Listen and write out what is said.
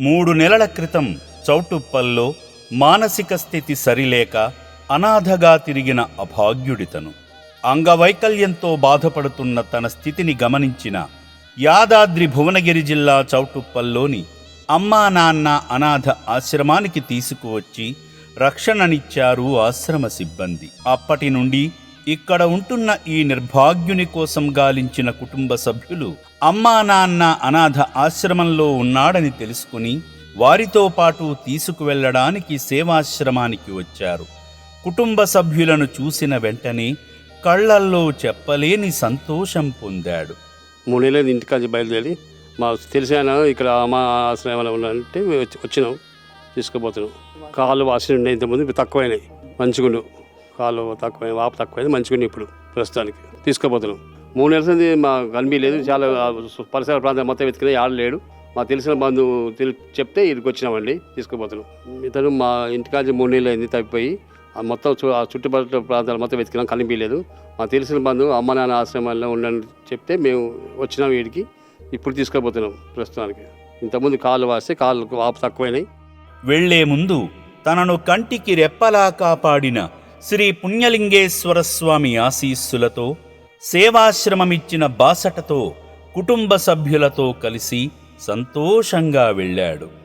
మూడు నెలల క్రితం చౌటుప్పల్లో మానసిక స్థితి సరిలేక అనాథగా తిరిగిన అభాగ్యుడితను. అంగవైకల్యంతో బాధపడుతున్న తన స్థితిని గమనించిన యాదాద్రి భువనగిరి జిల్లా చౌటుప్పల్లోని అమ్మా నాన్న అనాథ ఆశ్రమానికి తీసుకువచ్చి రక్షణనిచ్చారు ఆశ్రమ సిబ్బంది. అప్పటి నుండి ఇక్కడ ఉంటున్న ఈ నిర్భాగ్యుని కోసం గాలించిన కుటుంబ సభ్యులు అమ్మా నాన్న అనాథ ఆశ్రమంలో ఉన్నాడని తెలుసుకుని వారితో పాటు తీసుకువెళ్ళడానికి సేవాశ్రమానికి వచ్చారు. కుటుంబ సభ్యులను చూసిన వెంటనే కళ్ళల్లో చెప్పలేని సంతోషం పొందాడు. మూడు నెలలు ఇంటికాంచి బయలుదేరి. మా తెలిసాను ఇక్కడ మా ఆశ్రమంలో ఉన్నారంటే వచ్చినాం. తీసుకుపోతున్నాం. కాళ్ళు వాసి ఇంతకుముందు తక్కువైనాయి. మంచిగుండు. కాలు తక్కువ వాపు తక్కువైంది మంచిగా ఇప్పుడు ప్రస్తుతానికి. తీసుకుపోతున్నాం మూడు నెలల నుండి మా కనిపించలేదు చాలా పరిసర ప్రాంతం మొత్తం వెతికినా ఆడ లేడు. మా తెలిసిన బంధువు తెలి చెప్తే ఇదికి వచ్చినామండి తీసుకుపోతున్నాం ఇతను మా ఇంటికాంచి మూడు నెలలు అయింది తప్పిపోయి మొత్తం చు- ఆ చుట్టుపక్కల ప్రాంతాలు మొత్తం వెతికినాం కనిపించలేదు మా తెలిసిన బంధువు అమ్మ నాన్న ఆశ్రమాల్లో ఉండని చెప్తే మేము వచ్చినాం వీడికి ఇప్పుడు తీసుకుపోతున్నాం ప్రస్తుతానికి. ఇంతకుముందు కాళ్ళు వాస్తే కాళ్ళు వాపు తక్కువైనాయి. వెళ్ళే ముందు తనను కంటికి రెప్పలా కాపాడిన శ్రీ పుణ్యలింగేశ్వర స్వామి ఆశీస్సులతో సేవాశ్రమమిచ్చిన బాసటతో కుటుంబ సభ్యులతో కలిసి సంతోషంగా వెళ్ళాడు.